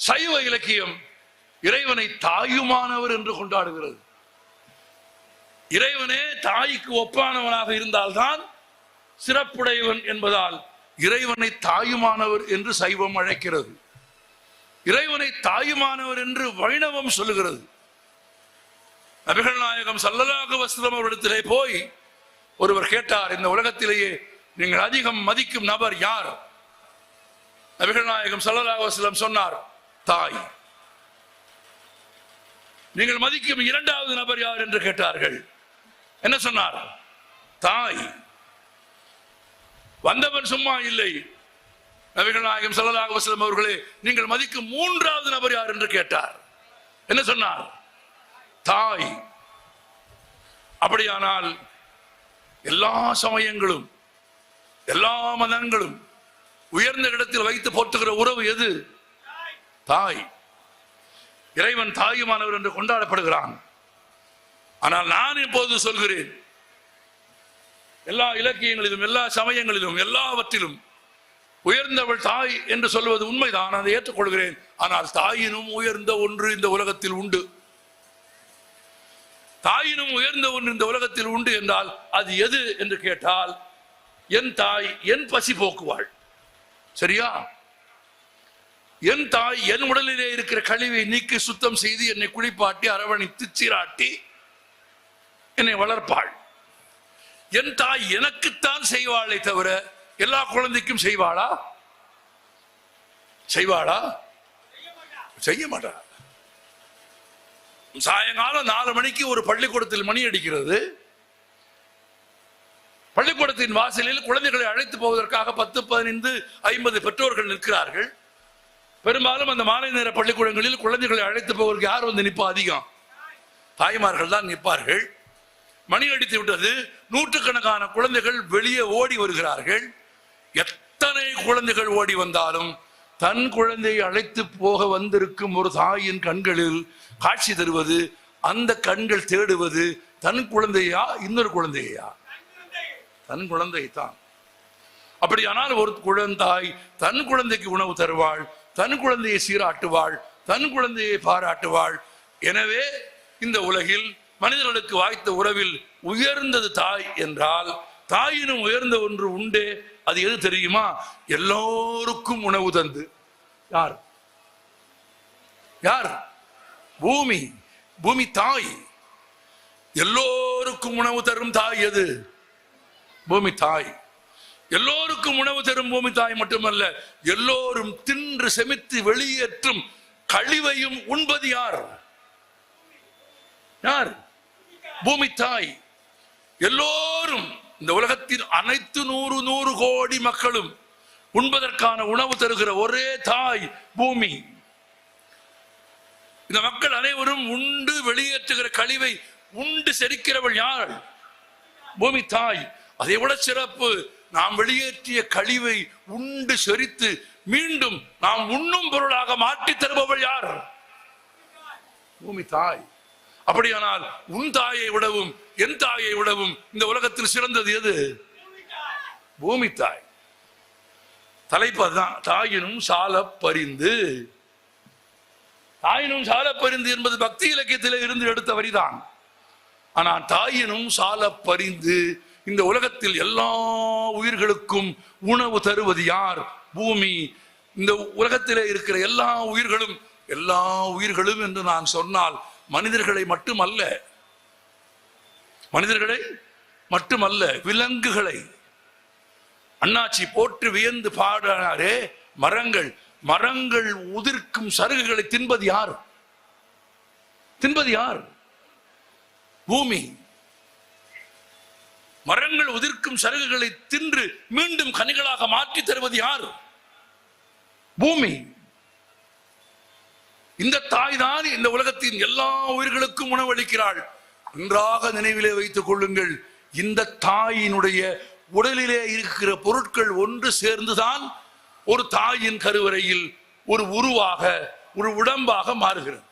சைவ இலக்கியம் இறைவனை தாயுமானவர் என்று கொண்டாடுகிறது. இறைவனே தாய்க்கு ஒப்பானவனாக இருந்தால்தான் சிறப்புடையவன் என்பதால் இறைவனை தாயுமானவர் என்று சைவம் அழைக்கிறது. இறைவனை தாயுமானவர் என்று வைணவம் சொல்லுகிறது. நபிகள் நாயகம் சல்லலாக வஸ்திரம் அவரிடத்திலே போய் ஒருவர் கேட்டார் இந்த உலகத்திலேயே நீங்கள் அதிகம் மதிக்கும் நபர் யார்? நபிகள் நாயகம் சல்லலாக வஸ்லம் சொன்னார் தாய். நீங்கள் மதிக்கும் இரண்டாவது நபர் யார் என்று கேட்டார்கள். என்ன சொன்னார்? தாய். வந்தவன் சும்மா இல்லை. நபிகள் நாயகம் ஸல்லல்லாஹு அலைஹி அவர்களே நீங்கள் மதிக்கும் மூன்றாவது நபர் யார் என்று கேட்டார். என்ன சொன்னார்? தாய். அப்படியானால் எல்லா சமயங்களும் எல்லா மதங்களும் உயர்ந்த இடத்தில் வைத்து போட்டுகிற உறவு எது? தாய். இறைவன் தாயுமானவர் என்று கொண்டாடப்படுகிறான். ஆனால் நான் இப்போது சொல்கிறேன் எல்லா இலக்கியங்களிலும் எல்லா சமயங்களிலும் எல்லாவற்றிலும் உயர்ந்தவள் தாய் என்று சொல்வது உண்மைதான் அதை ஏற்றுக்கொள்கிறேன். ஆனால் தாயினும் உயர்ந்த ஒன்று இந்த உலகத்தில் உண்டு. தாயினும் உயர்ந்த ஒன்று இந்த உலகத்தில் உண்டு என்றால் அது எது என்று கேட்டால் என் தாய் என் பசி போக்குவாள் சரியா? என் தாய் என் உடலிலே இருக்கிற கழிவை நீக்கி சுத்தம் செய்து என்னை குளிப்பாட்டி அரவணைத்து சீராட்டி என்னை வளர்ப்பாள். என் தாய் எனக்குத்தான் செய்வாளே தவிர எல்லா குழந்தைக்கும் செய்வாளா? செய்வாளா? செய்ய மாட்டா. சாயங்காலம் நாலு மணிக்கு ஒரு பள்ளிக்கூடத்தில் மணி அடிக்கிறது. பள்ளிக்கூடத்தின் வாசலில் குழந்தைகளை அழைத்து போவதற்காக பத்து பதினைந்து ஐம்பது பெற்றோர்கள் நிற்கிறார்கள். பெரும்பாலும் அந்த மாலை நேர பள்ளிக்கூடங்களில் குழந்தைகளை அழைத்து போவதற்கு யார் வந்து நிற்பா அதிகம்? தாய்மார்கள் தான் நிற்பார்கள். மணி அடித்து விட்டது. நூற்றுக்கணக்கான குழந்தைகள் வெளியே ஓடி வருகிறார்கள். எத்தனை குழந்தைகள் ஓடி வந்தாலும் தன் குழந்தையை அழைத்து போக வந்திருக்கும் ஒரு தாயின் கண்களில் காட்சி தருவது அந்த கண்கள் தேடுவது தன் குழந்தையா இன்னொரு குழந்தையா? தன் குழந்தை தான் அப்படியானால் ஒரு குழந்தாய் தன் குழந்தைக்கு உணவு தருவாள். தன் குழந்தையை சீராட்டுவாள் தன் குழந்தையை பாராட்டுவாள். எனவே இந்த உலகில் மனிதர்களுக்கு வாய்த்த உறவில் உயர்ந்தது தாய் என்றால் தாயினும் உயர்ந்த ஒன்று உண்டு அது எது தெரியுமா? எல்லோருக்கும் உணவு தந்து. யார்? யார்? பூமி. பூமி தாய். எல்லோருக்கும் உணவு தரும் தாய் எது? பூமி தாய். எல்லோருக்கும் உணவு தரும் பூமி தாய் மட்டுமல்ல எல்லோரும் தின் தின்று செமித்து வெளியேற்றும் கழிவையும் உண்பது யார்? யார்? பூமி தாய் எல்லோரும் இந்த உலகத்தின் அனைத்து நூறு நூறு கோடி மக்களும் உண்பதற்கான உணவு தருகிற ஒரே தாய் பூமி. இந்த மக்கள் அனைவரும் உண்டு வெளியேற்றுகிற கழிவை உண்டு செரிக்கிறவள் யார்? பூமி தாய் அதை விட சிறப்பு நாம் வெளியேற்றிய கழிவை உண்டு செரித்து மீண்டும் நாம் உண்ணும் பொருளாக மாற்றி தருபவள் யார்? பூமி தாய். அப்படியானால் உன் தாயை விடவும் என் தாயை விடவும் இந்த உலகத்தில் சிறந்தது எது? பூமி தாய். தலைப்பு அதுதான். தாயினும் சால பரிந்து. தாயினும் சால பரிந்து என்பது பக்தி இலக்கியத்திலே இருந்து எடுத்த வரிதான். ஆனால் தாயினும் சால பரிந்து. இந்த உலகத்தில் எல்லா உயிர்களுக்கும் உணவு தருவது யார்? பூமி. இந்த உலகத்திலே இருக்கிற எல்லா உயிர்களும் எல்லா உயிர்களும் என்று நான் சொன்னால் மனிதர்களை மட்டுமல்ல. மனிதர்களை மட்டுமல்ல விலங்குகளை. அண்ணாச்சி போற்று வியந்து பாடினாரே மரங்கள். மரங்கள் உதிர்க்கும் சருகுகளை தின்பது யார்? தின்பது யார்? பூமி. மரங்கள் உதிர்க்கும் சருகுகளை தின்று மீண்டும் கனிகளாக மாற்றி தருவது யார்? பூமி. இந்த தாய் தான் இந்த உலகத்தின் எல்லா உயிர்களுக்கும் உணவளிக்கிறாள். நன்றாக நினைவிலே வைத்துக் கொள்ளுங்கள். இந்த தாயினுடைய உடலிலே இருக்கிற பொருட்கள் ஒன்று சேர்ந்துதான் ஒரு தாயின் கருவறையில் ஒரு உருவாக ஒரு உடம்பாக மாறுகிறது.